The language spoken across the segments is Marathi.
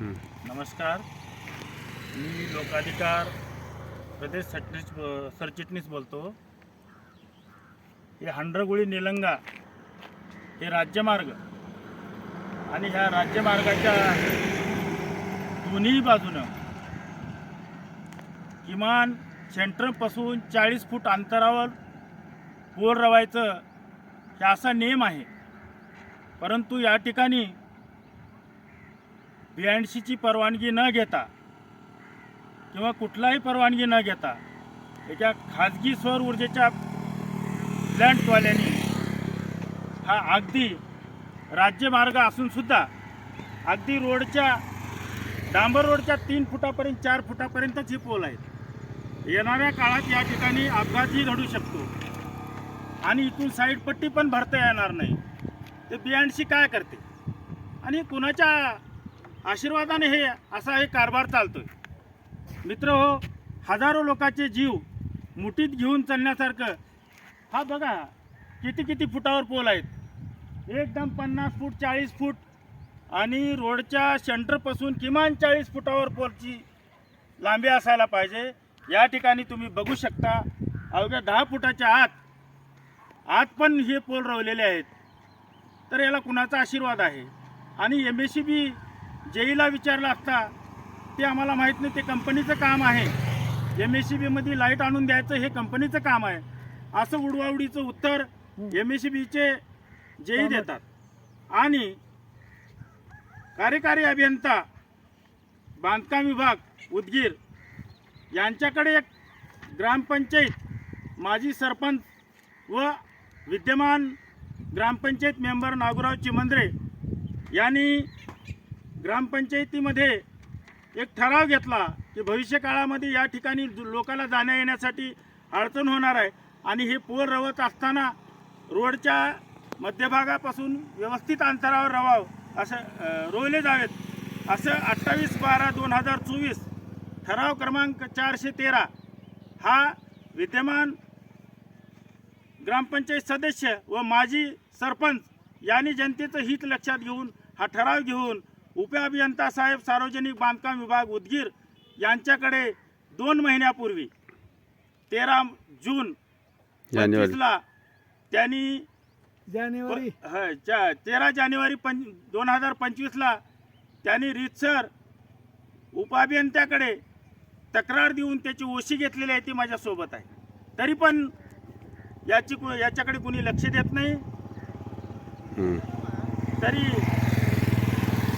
नमस्कार. मी लोकाधिकार प्रदेश सटनीस सरचिटणीस बोलतो. हे हंड्रगुळी निलंगा हे राज्यमार्ग आणि ह्या राज्यमार्गाच्या दोन्ही बाजूनं किमान सेंटरपासून चाळीस फूट अंतरावर पोल रवायचं हे असा नियम आहे. परंतु या ठिकाणी बीएनसीची परवानगी न घेता किंवा कुठलाही परवानगी न घेता एका खाजगी सौर ऊर्जेच्या प्लॅन्टवाल्यांनी हा अगदी राज्यमार्ग असूनसुद्धा अगदी रोडच्या डांबर रोडच्या तीन फुटापर्यंत चार फुटापर्यंतच हे पोल आहेत येणाऱ्या काळात या ठिकाणी अपघातही घडू शकतो. आणि इथून साईड पट्टी पण भरता येणार नाही. ते बियाणशी काय करते? आणि कुणाच्या आशीर्वादाने हे असा एक कारभार चालतोय. मित्र हो हजारो लोकांचे जीव मुठीत घेऊन चालण्यासारखं. हा बघा किती किती फुटावर पोल आहेत? एकदम पन्नास फूट चाळीस फूट आणि रोडच्या सेंटरपासून किमान चाळीस फुटावर पोलची लांबी असायला पाहिजे. या ठिकाणी तुम्ही बघू शकता अवघ्या दहा फुटाच्या आत आत पण हे पोल रवलेले आहेत. तर याला कुणाचा आशीर्वाद आहे? आणि एम एस सी बी जेईला विचारलं असता ते आम्हाला माहीत नाही ते कंपनीचं काम आहे. एम एस सी बीमध्ये लाइट आणून द्यायचं हे कंपनीचं काम आहे. असं उडवाउडीचं उत्तर एम एस सी बीचे जेई देतात. आणि कार्यकारी अभियंता बांधकाम विभाग उदगीर यांच्याकडे एक ग्रामपंचायत माजी सरपंच व विद्यमान ग्रामपंचायत मेंबर नागुराव चिमंद्रे यांनी ग्रामपंचायतीमध्ये एक ठराव घेतला की भविष्य काळामध्ये या ठिकाणी लोकाला जाण्या येण्यासाठी अडचण होणार आहे आणि हे पोल रवत असताना रोडच्या मध्यभागापासून व्यवस्थित अंतरावर रवावं असं रोवले जावेत. असं अठ्ठावीस बारा दोन हजार चोवीस ठराव क्रमांक चारशे तेरा हा विद्यमान ग्रामपंचायत सदस्य व माजी सरपंच यांनी जनतेचं हित लक्षात घेऊन हा ठराव घेऊन उपअभियंता साहेब सार्वजनिक बांधकाम विभाग उदगीर यांच्याकडे दोन महिन्यापूर्वी तेरा जून पंचवीसला त्यांनी जानेवारी. ह, तेरा जानेवारी पं दोन हजार पंचवीसला त्यांनी रीतसर उपअभियंत्याकडे तक्रार देऊन त्याची ओशी घेतलेली आहे ती माझ्यासोबत आहे. तरी पण याची कु- याच्याकडे कुणी लक्ष देत नाही. तरी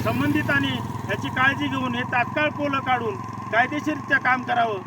संबंधितांनी ह्याची काळजी घेऊन हे तात्काळ पोलं काढून कायदेशीररित्या काम करावं.